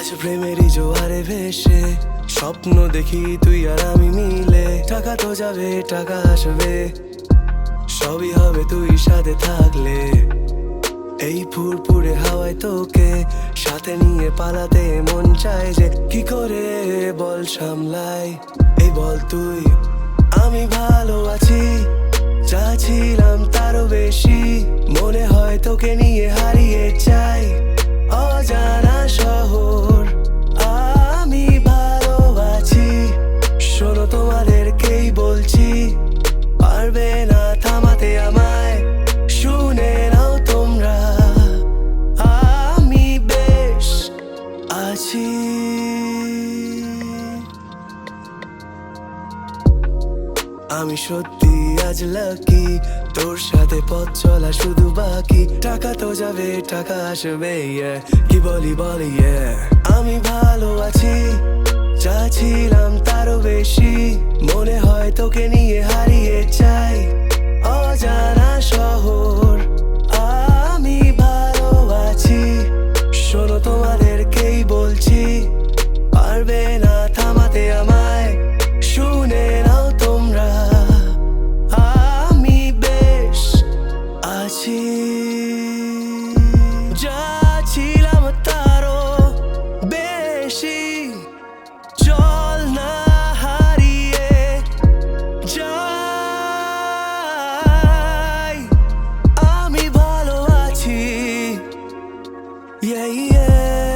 প্রেমেরই জোয়ারে ভেসে, স্বপ্ন দেখি তুই আর আমি মিলে। টাকা তো যাবে, টাকা আসবে, সবই হবে তুই সাথে থাকলে। এই ফুরফুরে হাওয়ায় তোকে সাথে নিয়ে পালাতে মন চায় যে, কি করে বল সামলাই? এই বল তুই, আমি ভালো আছি, যা ছিলাম তারও বেশি। মনে হয় তোকে নিয়ে হারিয়ে তোমাদেরকেই বলছি, পারবে না থামাতে আমায়, শুনে নাও তোমরা। আমি বেশ আছি। আমি সত্যি আজ লাকি তোর সাথে পথ চলা শুধু বাকি। টাকা তো যাবে, টাকা আসবে কি বলি বলি আমি ভালো মনে হয় তোকে নিয়ে হারিয়ে Yeah, yeah.